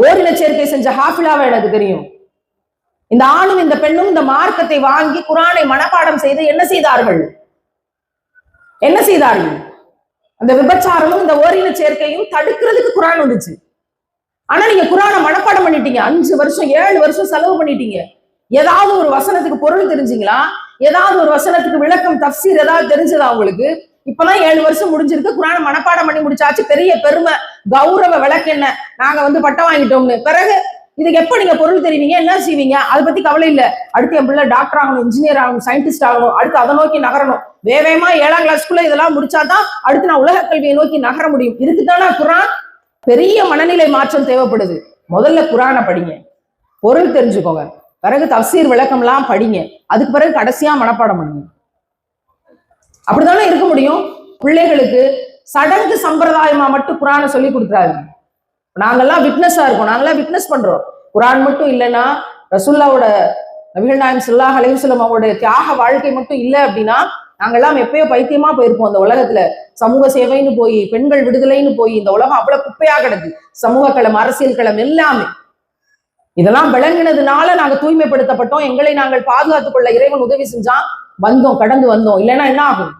ஓரின சேர்க்கை செஞ்ச ஹாஃபிலாவை எனக்கு தெரியும். இந்த ஆணும் இந்த பெண்ணும் இந்த மார்க்கத்தை வாங்கி குரானை மனப்பாடம் செய்து என்ன செய்தார்கள்? என்ன செய்தார்கள்? அந்த விபச்சாரமும் இந்த ஓரின சேர்க்கையும் தடுக்கிறதுக்கு குரான் வந்துச்சு. ஆனா நீங்க குரானை மனப்பாடம் பண்ணிட்டீங்க. அஞ்சு வருஷம் ஏழு வருஷம் செலவு பண்ணிட்டீங்க. ஏதாவது ஒரு வசனத்துக்கு பொருள் தெரிஞ்சீங்களா? ஏதாவது ஒரு வசனத்துக்கு விளக்கம் தப்சீர் ஏதாவது தெரிஞ்சதா உங்களுக்கு? இப்பெல்லாம் ஏழு வருஷம் முடிஞ்சிருக்கு. குரானை மனப்பாடம் பண்ணி முடிச்சாச்சு. பெரிய பெருமை. கௌரவ விளக்கு என்ன? நாங்க வந்து பட்டம் வாங்கிட்டோம்னு. பிறகு இதுக்கு எப்ப நீங்க பொருள் தெரிவிங்க? என்ன செய்வீங்க? அதை பத்தி கவலை இல்ல. அடுத்து என் பிள்ளை டாக்டர் ஆகணும் இன்ஜினியர் ஆகணும் சயின்டிஸ்ட் ஆகணும். அடுத்து அதை நோக்கி நகரணும். வேவேமா ஏழாம் கிளாஸ்க்குள்ள இதெல்லாம் முடிச்சாதான் அடுத்து நான் உலக கல்வியை நோக்கி நகர முடியும். இதுக்கு தானே குரான் பெரிய மனநிலை மாற்றம் தேவைப்படுது. முதல்ல குரானை படிங்க. பொருள் தெரிஞ்சுக்கோங்க. பிறகு தப்சீர் விளக்கம்லாம் படிங்க. அதுக்கு பிறகு கடைசியா மனப்பாடம் பண்ணுங்க. அப்படித்தானே இருக்க முடியும்? பிள்ளைகளுக்கு சடங்கு சம்பிரதாயமா மட்டும் குரானை சொல்லி கொடுக்குறாரு நாங்கெல்லாம் விட்னஸா இருக்கோம். நாங்கெல்லாம் விட்னஸ் பண்றோம். குரான் மட்டும் இல்லைன்னா ரசுல்லாவோட நபிகள் நாயம் சுல்லாஹ் அலையுஸ்லம் அவங்களுடைய தியாக வாழ்க்கை மட்டும் இல்லை அப்படின்னா நாங்கெல்லாம் எப்பயோ பைத்தியமா போயிருப்போம் அந்த உலகத்துல. சமூக சேவைன்னு போய் பெண்கள் விடுதலைன்னு போய் இந்த உலகம் அவ்வளவு குப்பையா கிடக்கு. சமூக களம் அரசியல் களம் எல்லாமே. இதெல்லாம் விளங்கினதுனால நாங்க தூய்மைப்படுத்தப்பட்டோம். எங்களை நாங்கள் பாதுகாத்துக் கொள்ள இறைவன் உதவி செஞ்சான். வந்தோம் கடந்து வந்தோம். இல்லைன்னா என்ன ஆகும்?